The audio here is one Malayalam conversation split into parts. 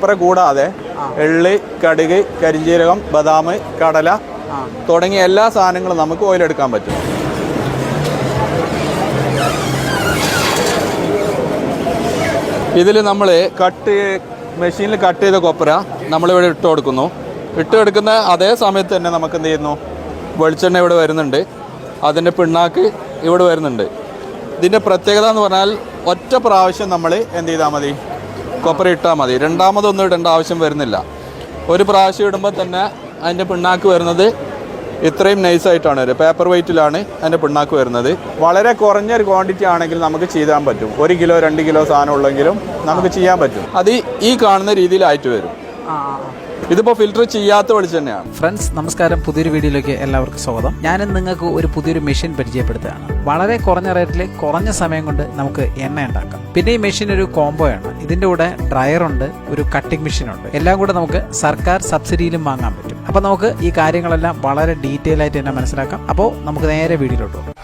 കൊപ്ര കൂടാതെ എള്ളി കടുക് കരിഞ്ചീരകം ബദാം കടല തുടങ്ങിയ എല്ലാ സാധനങ്ങളും നമുക്ക് ഓയിലെടുക്കാൻ പറ്റും. ഇതിൽ നമ്മൾ കട്ട് മെഷീനിൽ കട്ട് ചെയ്ത കൊപ്ര നമ്മളിവിടെ ഇട്ട് കൊടുക്കുന്നു. ഇട്ട് കൊടുക്കുന്ന അതേ സമയത്ത് തന്നെ നമുക്ക് എന്ത് ചെയ്യുന്നു? വെളിച്ചെണ്ണ ഇവിടെ വരുന്നുണ്ട്. അതിന്റെ പിണ്ണാക്ക് ഇവിടെ വരുന്നുണ്ട്. ഇതിന്റെ പ്രത്യേകത എന്ന് പറഞ്ഞാൽ ഒറ്റ പ്രാവശ്യം നമ്മൾ എന്ത് ചെയ്താൽ മതി? കൊപ്ര ഇട്ടാൽ മതി. രണ്ടാമതൊന്നും ഇടേണ്ട ആവശ്യം വരുന്നില്ല. ഒരു പ്രാവശ്യം ഇടുമ്പോൾ തന്നെ അതിന്റെ പിണ്ണാക്ക് വരുന്നത് ഇത്രയും നൈസായിട്ടാണ് വരിക പേപ്പർ വെയിറ്റിലാണ് അതിന്റെ പിണ്ണാക്ക് വരുന്നത്. വളരെ കുറഞ്ഞ ഒരു ക്വാണ്ടിറ്റി ആണെങ്കിൽ നമുക്ക് ചെയ്യാൻ പറ്റും. ഒരു കിലോ രണ്ട് കിലോ സാധനം ഉള്ളെങ്കിലും നമുക്ക് ചെയ്യാൻ പറ്റും. അത് ഈ- കാണുന്ന രീതിയിലായിട്ട് വരും. ഇതിപ്പോൾ ഫിൽറ്റർ ചെയ്യാത്ത വെളിച്ചെണ്ണയാണ് ഫ്രണ്ട്സ് നമസ്കാരം. പുതിയൊരു വീഡിയോയിലേക്ക് എല്ലാവർക്കും സ്വാഗതം. ഞാൻ നിങ്ങൾക്ക് ഒരു പുതിയൊരു മെഷീൻ പരിചയപ്പെടുത്തുകയാണ്. വളരെ കുറഞ്ഞ റേറ്റിൽ കുറഞ്ഞ സമയം കൊണ്ട് നമുക്ക് എണ്ണ ഉണ്ടാക്കാം. പിന്നെ ഈ മെഷീൻ ഒരു കോംബോ ആണ്. ഇതിന്റെ കൂടെ ഡ്രയർ ഉണ്ട് ഒരു കട്ടിംഗ് മെഷീൻ ഉണ്ട്. എല്ലാം കൂടെ നമുക്ക് സർക്കാർ സബ്സിഡിയിലും വാങ്ങാൻ പറ്റും. അപ്പോൾ നമുക്ക് ഈ കാര്യങ്ങളെല്ലാം വളരെ ഡീറ്റെയിൽ ആയിട്ട് തന്നെ മനസ്സിലാക്കാം. അപ്പോൾ നമുക്ക് നേരെ വീഡിയോയിലോട്ട് പോകാം.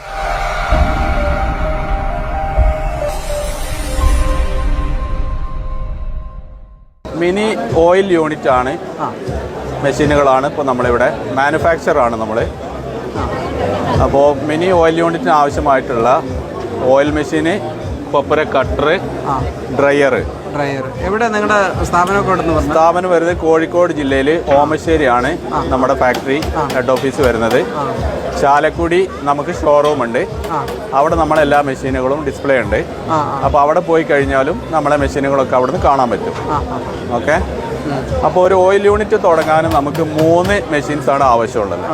മിനി ഓയിൽ യൂണിറ്റ് ആണ് മെഷീനുകളാണ് ഇപ്പോൾ നമ്മളിവിടെ മാനുഫാക്ചർ ആണ് നമ്മൾ അപ്പോൾ മിനി ഓയിൽ യൂണിറ്റിന് ആവശ്യമായിട്ടുള്ള ഓയിൽ മെഷീന് കൊപ്പര കട്ടർ ഡ്രയർ ഡ്രയർ എവിടെ നിങ്ങളുടെ സ്ഥാപനമൊക്കെ സ്ഥാപനം വരുന്നത് കോഴിക്കോട് ജില്ലയിൽ ഓമശ്ശേരിയാണ് നമ്മുടെ ഫാക്ടറി ഹെഡ് ഓഫീസ് വരുന്നത്. ചാലക്കുടി നമുക്ക് ഷോറൂം ഉണ്ട്. അവിടെ നമ്മളെ എല്ലാ മെഷീനുകളും ഡിസ്പ്ലേ ഉണ്ട്. അപ്പോൾ അവിടെ പോയി കഴിഞ്ഞാലും നമ്മളെ മെഷീനുകളൊക്കെ അവിടെ നിന്ന് കാണാൻ പറ്റും. ഓക്കെ? അപ്പോൾ ഒരു ഓയിൽ യൂണിറ്റ് തുടങ്ങാനും നമുക്ക് മൂന്ന് മെഷീൻസ് ആണ് ആവശ്യമുള്ളത്.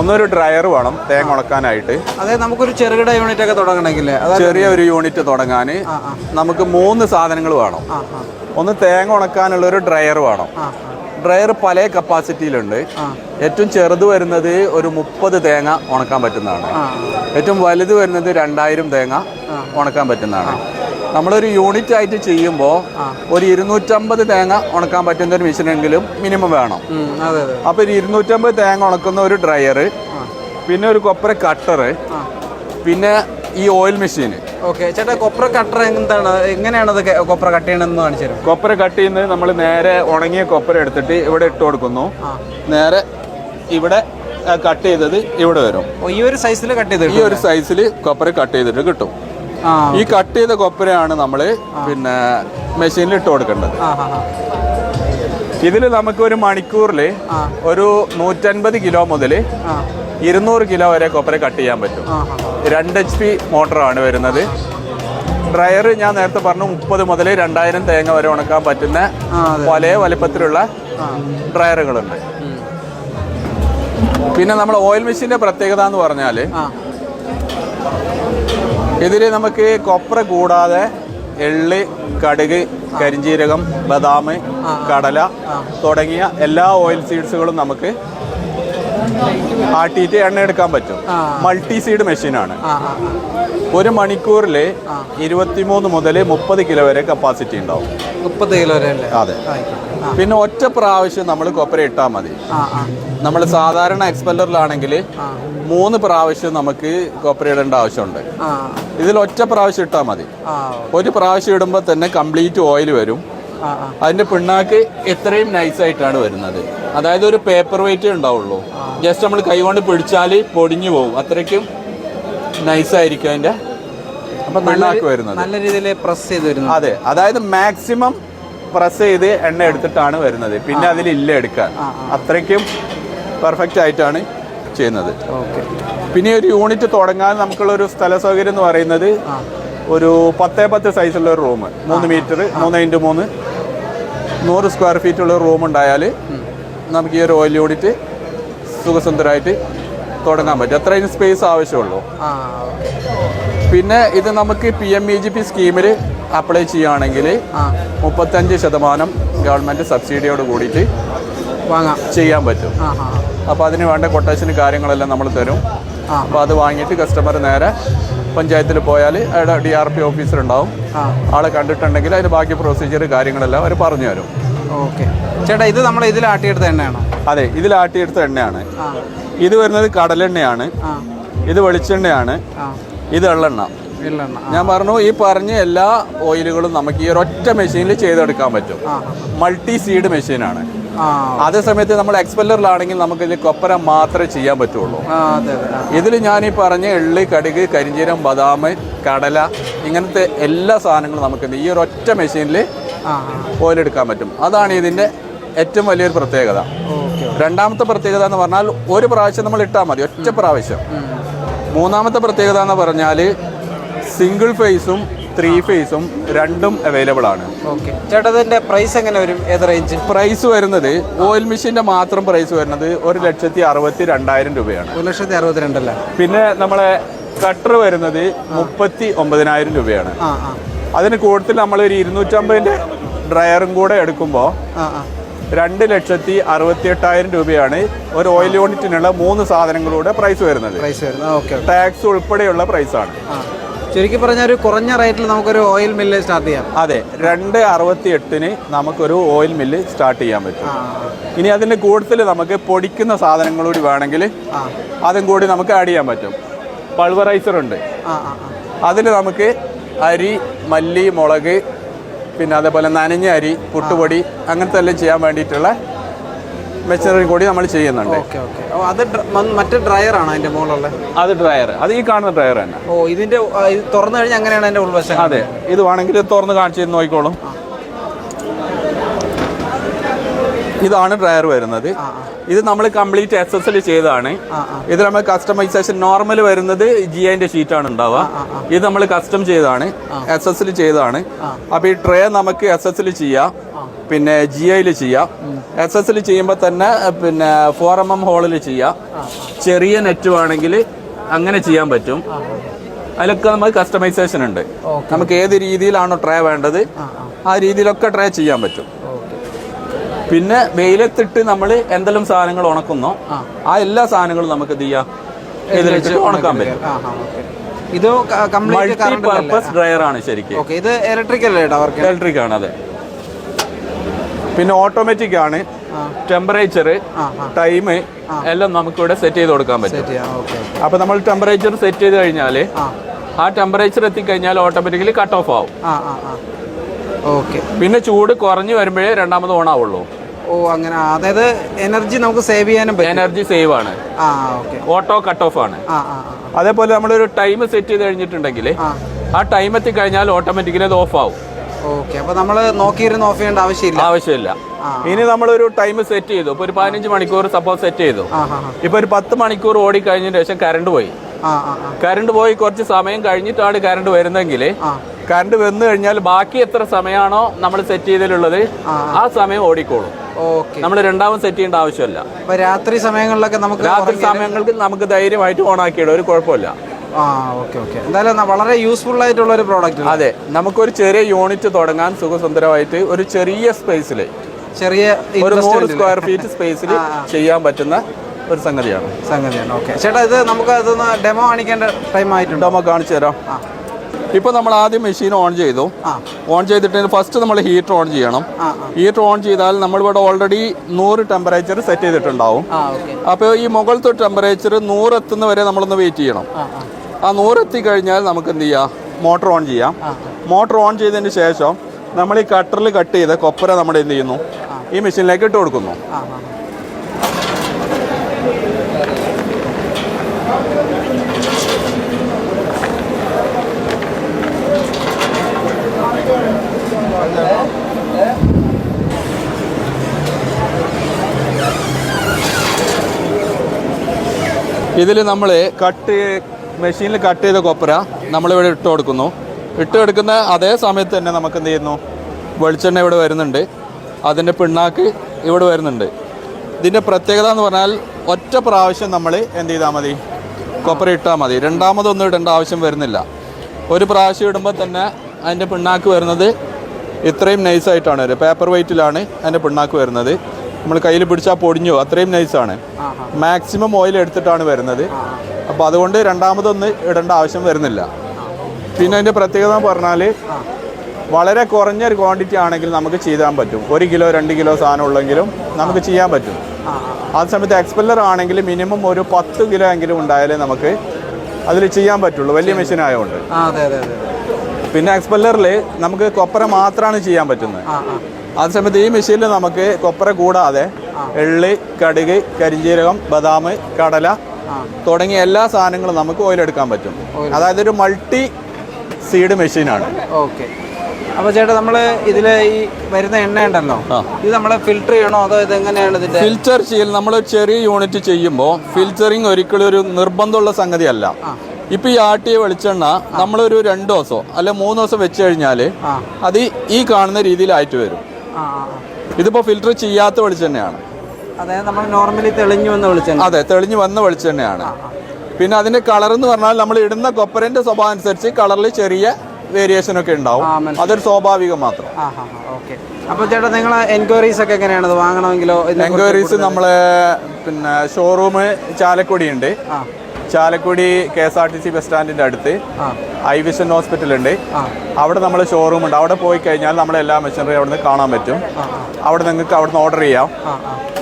ഒന്നൊരു ഡ്രയർ വേണം തേങ്ങ ഉണക്കാനായിട്ട്. അതെ നമുക്കൊരു ചെറുകിട യൂണിറ്റ് ഒക്കെ തുടങ്ങണമെങ്കിൽ അതായത് ചെറിയ ഒരു യൂണിറ്റ് തുടങ്ങാൻ നമുക്ക് മൂന്ന് സാധനങ്ങൾ വേണം. ഒന്ന് തേങ്ങ ഉണക്കാനുള്ള ഒരു ഡ്രയർ വേണം. ഡ്രയർ പല കപ്പാസിറ്റിയിലുണ്ട്. ഏറ്റവും ചെറുത് വരുന്നത് ഒരു മുപ്പത് തേങ്ങ ഉണക്കാൻ പറ്റുന്നതാണ്. ഏറ്റവും വലുത് വരുന്നത് രണ്ടായിരം തേങ്ങ ഉണക്കാൻ പറ്റുന്നതാണ്. നമ്മളൊരു യൂണിറ്റ് ആയിട്ട് ചെയ്യുമ്പോൾ ഒരു ഇരുന്നൂറ്റമ്പത് തേങ്ങ ഉണക്കാൻ പറ്റുന്ന ഒരു മെഷീനെങ്കിലും മിനിമം വേണം. അപ്പോൾ ഒരു ഇരുന്നൂറ്റമ്പത് തേങ്ങ ഉണക്കുന്ന ഒരു ഡ്രയർ പിന്നെ ഒരു കൊപ്പര കട്ടർ പിന്നെ ഈ ഓയിൽ മെഷീൻ ഓക്കെ ചേട്ടാ കൊപ്ര കട്ടർ എന്താണ്? എങ്ങനെയാണ് അത് കൊപ്ര കട്ട് ചെയ്യണമെന്ന് കാണിച്ചു തരും കൊപ്ര കട്ട് ചെയ്യുന്നത് നമ്മൾ നേരെ ഉണങ്ങിയ കൊപ്പര എടുത്തിട്ട് ഇവിടെ ഇട്ട് കൊടുക്കുന്നു. നേരെ ഇവിടെ കട്ട് ചെയ്തത് ഇവിടെ വരും. ഈ ഒരു സൈസിൽ കട്ട് ചെയ്തിട്ട് ഈ ഒരു സൈസിൽ കൊപ്പര കട്ട് ചെയ്തിട്ട് കിട്ടും. ഈ കട്ട് ചെയ്ത കൊപ്പരയാണ് നമ്മൾ പിന്നെ മെഷീനിൽ ഇട്ട് കൊടുക്കേണ്ടത്. ഇതിൽ നമുക്ക് ഒരു മണിക്കൂറിൽ ഒരു നൂറ്റൻപത് കിലോ മുതൽ ഇരുന്നൂറ് കിലോ വരെ കൊപ്പര കട്ട് ചെയ്യാൻ പറ്റും. രണ്ട് എച്ച് പി മോട്ടറാണ് വരുന്നത്. ഡ്രയർ ഞാൻ നേരത്തെ പറഞ്ഞു മുപ്പത് മുതൽ രണ്ടായിരം തേങ്ങ വരെ ഉണക്കാൻ പറ്റുന്ന. പല വലിപ്പത്തിലുള്ള ഡ്രയറുകളുണ്ട് പിന്നെ നമ്മൾ ഓയിൽ മെഷീന്റെ പ്രത്യേകത എന്ന് പറഞ്ഞാൽ ഇതിൽ നമുക്ക് കൊപ്ര കൂടാതെ എള്ള് കടുക് കരിഞ്ചീരകം ബദാം കടല തുടങ്ങിയ എല്ലാ ഓയിൽ സീഡ്സുകളും നമുക്ക് ആട്ടിയിട്ട് എണ്ണ എടുക്കാൻ പറ്റും. മൾട്ടി സീഡ് മെഷീനാണ്. ഒരു മണിക്കൂറിൽ ഇരുപത്തിമൂന്ന് മുതൽ മുപ്പത് കിലോ വരെ കപ്പാസിറ്റി ഉണ്ടാവും. മുപ്പത് കിലോ വരെ അതെ. പിന്നെ ഒറ്റ പ്രാവശ്യം നമ്മൾ കൊപ്പര ഇട്ടാൽ മതി. നമ്മൾ സാധാരണ എക്സ്പെല്ലറിലാണെങ്കിൽ മൂന്ന് പ്രാവശ്യം നമുക്ക് കൊപ്പര ഇടേണ്ട ആവശ്യമുണ്ട്. ഇതിൽ ഒറ്റ പ്രാവശ്യം ഇട്ടാൽ മതി. ഒരു പ്രാവശ്യം ഇടുമ്പോൾ തന്നെ കംപ്ലീറ്റ് ഓയിൽ വരും. അതിന്റെ പിണ്ണാക്ക് എത്രയും നൈസായിട്ടാണ് വരുന്നത്. അതായത് ഒരു പേപ്പർ വെയിറ്റ് ഉണ്ടാവുള്ളൂ. ജസ്റ്റ് നമ്മൾ കൈകൊണ്ട് പിടിച്ചാൽ പൊടിഞ്ഞു പോകും. അത്രയ്ക്കും നൈസായിരിക്കും അതിന്റെ അപ്പൊ പിണ്ണാക്ക് വരുന്നത്. നല്ല രീതിയിൽ പ്രസ് ചെയ്ത് വരുന്നത്. അതെ. അതായത് മാക്സിമം പ്രസ് ചെയ്ത് എണ്ണ എടുത്തിട്ടാണ് വരുന്നത്. പിന്നെ അതിൽ ഇല്ല എടുക്കാൻ അത്രയ്ക്കും പെർഫെക്റ്റ് ആയിട്ടാണ് ചെയ്യുന്നത്. ഓക്കെ. പിന്നെ ഒരു യൂണിറ്റ് തുടങ്ങാൻ നമുക്കുള്ള ഒരു സ്ഥല സൗകര്യം എന്ന് പറയുന്നത് ഒരു പത്തേ പത്ത് സൈസുള്ള ഒരു റൂം മൂന്ന് മീറ്റർ മൂന്ന് ഇന്റു മൂന്ന്. നൂറ് സ്ക്വയർ ഫീറ്റ് ഉള്ള റൂം ഉണ്ടായാൽ നമുക്ക് ഈ ഒരു ഓയിൽ യൂണിറ്റ് സുഖസുന്ദരമായിട്ട് തുടങ്ങാൻ പറ്റും. അത്രയും സ്പേസ് ആവശ്യമുള്ളൂ. പിന്നെ ഇത് നമുക്ക് P M E G P സ്കീമിൽ അപ്ലൈ ചെയ്യുകയാണെങ്കിൽ മുപ്പത്തഞ്ച് ശതമാനം ഗവൺമെന്റ് സബ്സിഡിയോട് കൂടിയിട്ട് വാങ്ങാം. ചെയ്യാൻ പറ്റും. അപ്പോൾ അതിന് വേണ്ട കൊട്ടേഷന് കാര്യങ്ങളെല്ലാം നമ്മൾ തരും. അപ്പോൾ അത് വാങ്ങിയിട്ട് കസ്റ്റമർ നേരെ പഞ്ചായത്തിൽ പോയാൽ അവിടെ ഡി ആർ പി ഓഫീസർ ഉണ്ടാവും. ആളെ കണ്ടിട്ടുണ്ടെങ്കിൽ അതിന് ബാക്കി പ്രൊസീജിയർ കാര്യങ്ങളെല്ലാം അവർ പറഞ്ഞു തരും. ഓക്കെ. ചേട്ടാ ഇത് നമ്മൾ ഇതിൽ ആട്ടിയെടുത്ത എണ്ണയാണോ? അതെ ഇതിൽ ആട്ടിയെടുത്ത എണ്ണയാണ്. ഇത് വരുന്നത് കടലെണ്ണയാണ് ഇത് വെളിച്ചെണ്ണയാണ്. ഇത് എള്ളെണ്ണ ഞാൻ പറഞ്ഞു ഈ പറഞ്ഞ എല്ലാ ഓയിലുകളും നമുക്ക് ഈ ഒരൊറ്റ മെഷീനിൽ ചെയ്തെടുക്കാൻ പറ്റും. മൾട്ടി സീഡ് മെഷീനാണ് അതേ സമയത്ത് നമ്മൾ എക്സ്പെല്ലറിലാണെങ്കിൽ നമുക്ക് ഇതിൽ കൊപ്പര മാത്രമേ ചെയ്യാൻ പറ്റുള്ളൂ. ഇതിൽ ഞാൻ ഈ പറഞ്ഞ എള്ളി കടുക് കരിഞ്ചീരം ബദാം കടല ഇങ്ങനത്തെ എല്ലാ സാധനങ്ങളും നമുക്ക് ഈ ഒരു ഒറ്റ മെഷീനിൽ ഓയിൽ പറ്റും. അതാണ് ഇതിന്റെ ഏറ്റവും വലിയൊരു പ്രത്യേകത. രണ്ടാമത്തെ പ്രത്യേകത എന്ന് പറഞ്ഞാൽ ഒരു പ്രാവശ്യം നമ്മൾ ഇട്ടാൽ മതി ഒറ്റ പ്രാവശ്യം. മൂന്നാമത്തെ പ്രത്യേകത എന്ന് പറഞ്ഞാൽ സിംഗിൾ ഫേസും ത്രീ ഫേസും രണ്ടും അവൈലബിൾ ആണ്. ഓക്കെ ചേട്ടാ പ്രൈസ് എങ്ങനെ വരും? ഏത് റേഞ്ച് പ്രൈസ് വരുന്നത് ഓയിൽ മെഷീന്റെ മാത്രം പ്രൈസ് വരുന്നത് ഒരു ലക്ഷത്തി അറുപത്തി രണ്ടായിരം രൂപയാണ്. ഒരു ലക്ഷത്തി അറുപത്തിരണ്ടല്ലേ പിന്നെ നമ്മളെ കട്ടർ വരുന്നത് മുപ്പത്തി ഒമ്പതിനായിരം രൂപയാണ്. അതിന് കൂടുതൽ നമ്മൾ ഒരു ഇരുന്നൂറ്റമ്പതിന്റെ ഡ്രയറും കൂടെ എടുക്കുമ്പോൾ രണ്ട് ലക്ഷത്തി അറുപത്തി എട്ടായിരം രൂപയാണ് ഒരു ഓയിൽ യൂണിറ്റിനുള്ള മൂന്ന് സാധനങ്ങളുടെ പ്രൈസ് വരുന്നത്. ടാക്സ് ഉൾപ്പെടെയുള്ള പ്രൈസാണ് ചുരുക്കി പറഞ്ഞാൽ ഒരു കുറഞ്ഞ റേറ്റിൽ നമുക്കൊരു ഓയിൽ മില്ല് സ്റ്റാർട്ട് ചെയ്യാം. അതെ രണ്ട് അറുപത്തി എട്ടിന് നമുക്കൊരു ഓയിൽ മില്ല് സ്റ്റാർട്ട് ചെയ്യാൻ പറ്റും. ഇനി അതിന്റെ കൂടുതൽ നമുക്ക് പൊടിക്കുന്ന സാധനങ്ങൾ കൂടി വേണമെങ്കിൽ അതും കൂടി നമുക്ക് ആഡ് ചെയ്യാൻ പറ്റും. പൾവറൈസർ ഉണ്ട്. അതിൽ നമുക്ക് അരി മല്ലി മുളക് പിന്നെ അതേപോലെ നനഞ്ഞ അരി പുട്ടുപൊടി അങ്ങനത്തെ എല്ലാം ചെയ്യാൻ വേണ്ടിയിട്ടുള്ള മെഷീനറി കൂടി നമ്മൾ ചെയ്യുന്നുണ്ട്. Okay okay. ഓ അത് മറ്റേ ഡ്രയർ ആണ് അതിന്റെ മുകളിലുള്ള അത് ഡ്രയർ അത് ഈ കാണുന്ന ഡ്രയർ തന്നെ. ഓ ഇതിന്റെ ഇത് തുറന്നു കഴിഞ്ഞാൽ അങ്ങനെയാണ് അതിന്റെ ഉൾവശം അതെ. ഇത് വേണമെങ്കിൽ തുറന്ന് കാണിച്ചു നോക്കിക്കോളും. ഇതാണ് ഡ്രയർ വരുന്നത്. ഇത് നമ്മൾ കംപ്ലീറ്റ് എസ് എസ് എൽ ചെയ്തതാണ് ഇത് നമ്മൾ കസ്റ്റമൈസേഷൻ നോർമൽ വരുന്നത് ജി ഐന്റെ ഷീറ്റാണ് ഉണ്ടാവുക. ഇത് നമ്മൾ കസ്റ്റം ചെയ്തതാണ്. എസ് എസ് എൽ ചെയ്തതാണ്. അപ്പൊ ഈ ട്രേ നമുക്ക് എസ് എസ് എൽ ചെയ്യാം. പിന്നെ ജി ഐയിൽ ചെയ്യാം. എസ് എസ് എൽ ചെയ്യുമ്പോൾ തന്നെ പിന്നെ ഫോർ എം എം ഹോളിൽ ചെയ്യാം. ചെറിയ നെറ്റ് വേണമെങ്കിൽ അങ്ങനെ ചെയ്യാൻ പറ്റും. അതിലൊക്കെ നമുക്ക് കസ്റ്റമൈസേഷൻ ഉണ്ട്. നമുക്ക് ഏത് രീതിയിലാണോ ട്രേ വേണ്ടത് ആ രീതിയിലൊക്കെ ട്രേ ചെയ്യാൻ പറ്റും. പിന്നെ വെയിലത്തിട്ട് നമ്മൾ എന്തെല്ലാം സാധനങ്ങൾ ഉണക്കുന്നോ ആ. എല്ലാ സാധനങ്ങളും നമുക്ക് എന്ത് ചെയ്യാം? ഇതിലിട്ട് ഉണക്കാൻ പറ്റും. ഇത് കംപ്ലീറ്റ് മൾട്ടി പർപ്പസ് ഡ്രയർ ആണ് ശരിക്കും. ഇത് അല്ലേ അവർക്ക് ഇലക്ട്രിക് ആണ് അതെ. പിന്നെ ഓട്ടോമാറ്റിക് ആണ്. ടെമ്പറേച്ചർ ടൈം എല്ലാം നമുക്ക് ഇവിടെ സെറ്റ് ചെയ്ത് കൊടുക്കാൻ പറ്റും. അപ്പൊ നമ്മൾ ടെമ്പറേച്ചർ സെറ്റ് ചെയ്ത് കഴിഞ്ഞാൽ ആ. ടെമ്പറേച്ചർ എത്തിക്കഴിഞ്ഞാൽ ഓട്ടോമാറ്റിക്കലി കട്ട് ഓഫ് ആവും. ഓക്കെ. പിന്നെ ചൂട് കുറഞ്ഞു വരുമ്പോഴേ രണ്ടാമത് ഓൺ ആവുള്ളൂ. ഓ അങ്ങനെ. അതായത് എനർജി നമുക്ക് സേവ് ചെയ്യാനും പറ്റും. എനർജി സേവ് ആണ്. ഓട്ടോ കട്ട് ഓഫ് ആണ്. അതേപോലെ നമ്മളൊരു ടൈം സെറ്റ് ചെയ്ത് കഴിഞ്ഞിട്ടുണ്ടെങ്കിൽ ആ. ആ എത്തി കഴിഞ്ഞാൽ ഓട്ടോമാറ്റിക്കലി അത് ഓഫ് ആവും. ഓക്കെ അപ്പൊ നമ്മൾ നോക്കിയിരുന്ന് ഓഫ് ചെയ്യേണ്ട ആവശ്യമില്ല. ആവശ്യമില്ല. ഇനി നമ്മളൊരു ടൈം സെറ്റ് ചെയ്തു. ഇപ്പൊ ഒരു പതിനഞ്ച് മണിക്കൂർ സപ്പോസ് സെറ്റ് ചെയ്തു. ഇപ്പൊ ഒരു പത്ത് മണിക്കൂർ ഓടി കഴിഞ്ഞതിന് ശേഷം കറണ്ട് പോയി. കറണ്ട് പോയി കുറച്ച് സമയം കഴിഞ്ഞിട്ടാണ് കറണ്ട് വരുന്നെങ്കിൽ ആ. കറണ്ട് വന്നു കഴിഞ്ഞാൽ ബാക്കി എത്ര സമയമാണോ നമ്മൾ സെറ്റ് ചെയ്തിട്ടുള്ളത് ആ. സമയം ഓടിക്കോളും. ഓക്കെ. നമ്മൾ രണ്ടാമത് സെറ്റ് ചെയ്യേണ്ട ആവശ്യമില്ല. രാത്രി സമയങ്ങളിലൊക്കെ നമുക്ക് രാത്രി സമയങ്ങൾക്ക് നമുക്ക് ധൈര്യമായിട്ട് ഓൺ ആക്കിയിടും. ഒരു കുഴപ്പമില്ല. ആ ഓക്കെ ഓക്കെ എന്തായാലും വളരെ യൂസ്ഫുൾ ആയിട്ടുള്ള ഒരു പ്രോഡക്റ്റ് അതെ നമുക്കൊരു ചെറിയ യൂണിറ്റ് തുടങ്ങാൻ സുഖസുന്ദരമായിട്ട് ഒരു ചെറിയ സ്പേസിൽ ചെറിയ ഒരു നൂറ് സ്ക്വയർ ഫീറ്റ് സ്പേസിൽ. ചെയ്യാൻ പറ്റുന്ന ഒരു സംഗതിയാണ്. സംഗതിയാണ് ഓക്കെ ചേട്ടാ ഇത് നമുക്ക് അതൊന്ന് ഡെമോ കാണിക്കേണ്ട ടൈം ആയിട്ടുണ്ട്? ഡെമോ കാണിച്ചു തരാം. ഇപ്പൊ ഇപ്പോൾ നമ്മൾ ആദ്യം മെഷീൻ ഓൺ ചെയ്തു. ഓൺ ചെയ്തിട്ട് ഫസ്റ്റ് നമ്മൾ ഹീറ്റർ ഓൺ ചെയ്യണം. ഹീറ്റർ ഓൺ ചെയ്താൽ നമ്മൾ ഇവിടെ ഓൾറെഡി നൂറ് ടെമ്പറേച്ചർ സെറ്റ് ചെയ്തിട്ടുണ്ടാവും. അപ്പൊ അപ്പോൾ ഈ മുകളിലത്തെ ടെമ്പറേച്ചർ നൂറ് എത്തുന്ന വരെ നമ്മളൊന്ന് വെയിറ്റ് ചെയ്യണം. ആ ആ ആ നൂറ് എത്തി കഴിഞ്ഞാൽ നമുക്ക് എന്ത് ചെയ്യാം? മോട്ടർ ഓൺ ചെയ്യാം. മോട്ടർ ഓൺ ചെയ്തതിന് ശേഷം നമ്മൾ ഈ കട്ടറിൽ കട്ട് ചെയ്ത കൊപ്പര നമ്മൾ എന്ത് ചെയ്യുന്നു? ഈ മെഷീനിലേക്ക് ഇട്ട് കൊടുക്കുന്നു. ഇതിൽ നമ്മൾ കട്ട് മെഷീനിൽ കട്ട് ചെയ്ത കൊപ്പര നമ്മളിവിടെ ഇട്ട് കൊടുക്കുന്നു. ഇട്ട് കൊടുക്കുന്ന അതേ സമയത്ത് തന്നെ നമുക്ക് എന്ത് ചെയ്യുന്നു? വെളിച്ചെണ്ണ ഇവിടെ വരുന്നുണ്ട്. അതിന്റെ പിണ്ണാക്ക് ഇവിടെ വരുന്നുണ്ട്. ഇതിന്റെ പ്രത്യേകത എന്ന് പറഞ്ഞാൽ ഒറ്റ പ്രാവശ്യം നമ്മൾ എന്ത് ചെയ്താൽ മതി? കൊപ്പര ഇട്ടാൽ മതി. രണ്ടാമതൊന്നും ഇടേണ്ട ആവശ്യം വരുന്നില്ല. ഒരു പ്രാവശ്യം ഇടുമ്പോൾ തന്നെ അതിന്റെ പിണ്ണാക്ക് വരുന്നത് ഇത്രയും നൈസായിട്ടാണ് വരിക പേപ്പർ വെയിറ്റിലാണ് അതിന്റെ പിണ്ണാക്ക് വരുന്നത്. നമ്മൾ കയ്യിൽ പിടിച്ചാൽ പൊടിഞ്ഞു അത്രയും നൈസാണ് മാക്സിമം ഓയിൽ എടുത്തിട്ടാണ് വരുന്നത്. അപ്പോൾ അതുകൊണ്ട് രണ്ടാമതൊന്ന് ഇടേണ്ട ആവശ്യം വരുന്നില്ല. പിന്നെ അതിന്റെ പ്രത്യേകത എന്ന് പറഞ്ഞാൽ വളരെ കുറഞ്ഞൊരു ക്വാണ്ടിറ്റി ആണെങ്കിൽ നമുക്ക് ചെയ്യാൻ പറ്റും. ഒരു കിലോ രണ്ട് കിലോ സാധനം ഉള്ളെങ്കിലും നമുക്ക് ചെയ്യാൻ പറ്റും. ആ സമയത്ത് എക്സ്പെല്ലർ ആണെങ്കിൽ മിനിമം ഒരു പത്ത് കിലോ എങ്കിലും ഉണ്ടായാലേ നമുക്ക് അതിൽ ചെയ്യാൻ പറ്റുള്ളൂ. വലിയ മെഷീൻ ആയതുകൊണ്ട് പിന്നെ എക്സ്പെല്ലറിൽ നമുക്ക് കൊപ്പര മാത്രമാണ് ചെയ്യാൻ പറ്റുന്നത്. ആ ആ. സമയത്ത് ഈ മെഷീനിൽ നമുക്ക് കൊപ്പര കൂടാതെ എള്ള് കടുക് കരിഞ്ജീരകം ബദാം കടല തുടങ്ങിയ എല്ലാ സാധനങ്ങളും നമുക്ക് ഓയിൽ ഓയിലെടുക്കാൻ പറ്റും. അതായത് ഒരു മൾട്ടി സീഡ് മെഷീനാണ്. ഓക്കെ. അപ്പൊ ചേട്ടാ നമ്മൾ ഇതിൽ ഈ വരുന്ന എണ്ണ ഉണ്ടല്ലോ ഇത് നമ്മൾ ഫിൽറ്റർ ചെയ്യണോ അതോ ഇത് എങ്ങനെയാണ് ഇതിന്റെ? ഫിൽറ്റർ ചെയ്യൽ നമ്മൾ ചെറിയ യൂണിറ്റ് ചെയ്യുമ്പോൾ ഫിൽറ്ററിങ് ഒരിക്കലും ഒരു നിർബന്ധമുള്ള സംഗതിയല്ല. ഇപ്പൊ ഈ ആട്ടിയ വെളിച്ചെണ്ണ നമ്മളൊരു രണ്ടു ദിവസമോ അല്ലെ മൂന്ന് ദിവസം വെച്ച് കഴിഞ്ഞാൽ അത് ഈ കാണുന്ന രീതിയിലായിട്ട് വരും. ഇതിപ്പോ. ഫിൽറ്റർ ചെയ്യാത്ത വെളിച്ചെണ്ണയാണ്. അതായത് നമ്മൾ നോർമലി തെളിഞ്ഞു വന്ന് വിളിച്ചെണ്ണ. അതെ തെളിഞ്ഞു വന്ന വെളിച്ചെണ്ണയാണ്. പിന്നെ അതിന്റെ കളർ എന്ന് പറഞ്ഞാൽ നമ്മൾ ഇടുന്ന കൊപ്പരന്റെ സ്വഭാവം അനുസരിച്ച് കളറിൽ ചെറിയ വേരിയേഷൻ ഒക്കെ ഉണ്ടാവും. അതൊരു സ്വാഭാവികം മാത്രം. അപ്പോൾ ചേട്ടാ നിങ്ങൾ എൻക്വയറീസ് ഒക്കെ എങ്ങനെയാണ്? വാങ്ങണമെങ്കിലോ? എൻക്വയറീസ് നമ്മൾ പിന്നെ ഷോറൂം ചാലക്കുടി ഉണ്ട്. Chalakudy K S R T C bus സ്റ്റാൻഡിന്റെ അടുത്ത് ഐ വിഷൻ ഹോസ്പിറ്റൽ ഉണ്ട് അവിടെ നമ്മൾ ഷോറൂം ഉണ്ട്. അവിടെ പോയി കഴിഞ്ഞാൽ നമ്മളെ എല്ലാ മെഷീനറി അവിടെ നിന്ന് കാണാൻ പറ്റും. അവിടെ നിങ്ങൾക്ക് അവിടെ നിന്ന് ഓർഡർ ചെയ്യാം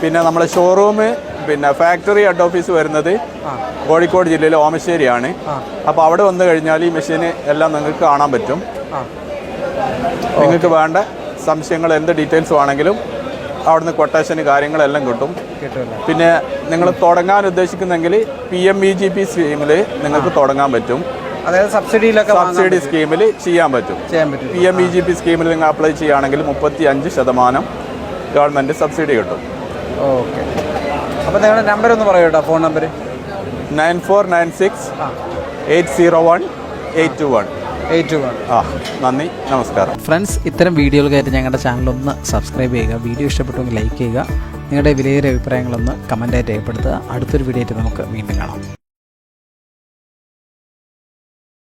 പിന്നെ നമ്മളെ ഷോറൂം പിന്നെ ഫാക്ടറി ഹെഡ് ഓഫീസ് വരുന്നത് കോഴിക്കോട് ജില്ലയിലെ ഓമശ്ശേരിയാണ്. അപ്പോൾ അവിടെ വന്നു കഴിഞ്ഞാൽ ഈ മെഷീന് എല്ലാം നിങ്ങൾക്ക് കാണാൻ പറ്റും. നിങ്ങൾക്ക് വേണ്ട സംശയങ്ങൾ എന്ത് ഡീറ്റെയിൽസ് വേണമെങ്കിലും അവിടുന്ന് കൊട്ടേഷന് കാര്യങ്ങളെല്ലാം കിട്ടും. പിന്നെ നിങ്ങൾ തുടങ്ങാൻ ഉദ്ദേശിക്കുന്നെങ്കിൽ P M E G P സ്കീമിൽ നിങ്ങൾക്ക് തുടങ്ങാൻ പറ്റും. അതായത് സബ്സിഡിയിലൊക്കെ സബ്സിഡി സ്കീമിൽ ചെയ്യാൻ പറ്റും. ചെയ്യാൻ പറ്റും. P M E G P സ്കീമിൽ നിങ്ങൾ അപ്ലൈ ചെയ്യുകയാണെങ്കിൽ മുപ്പത്തി അഞ്ച് ശതമാനം ഗവൺമെന്റ് സബ്സിഡി കിട്ടും. ഓക്കെ. അപ്പോൾ നിങ്ങളുടെ നമ്പർ ഒന്ന് പറയൂ കേട്ടോ phone number nine four nine six eight zero one eight two one. Eight one ആ നന്ദി നമസ്കാരം. ഫ്രണ്ട്സ് ഇത്തരം വീഡിയോകൾക്കായിട്ട് ഞങ്ങളുടെ ചാനൽ ഒന്ന് സബ്സ്ക്രൈബ് ചെയ്യുക വീഡിയോ ഇഷ്ടപ്പെട്ടെങ്കിൽ ലൈക്ക് ചെയ്യുക. നിങ്ങളുടെ വിലയേറിയ അഭിപ്രായങ്ങളൊന്ന് കമന്റായിട്ട് രേഖപ്പെടുത്തുക. അടുത്തൊരു വീഡിയോ ആയിട്ട് നമുക്ക് വീണ്ടും കാണാം.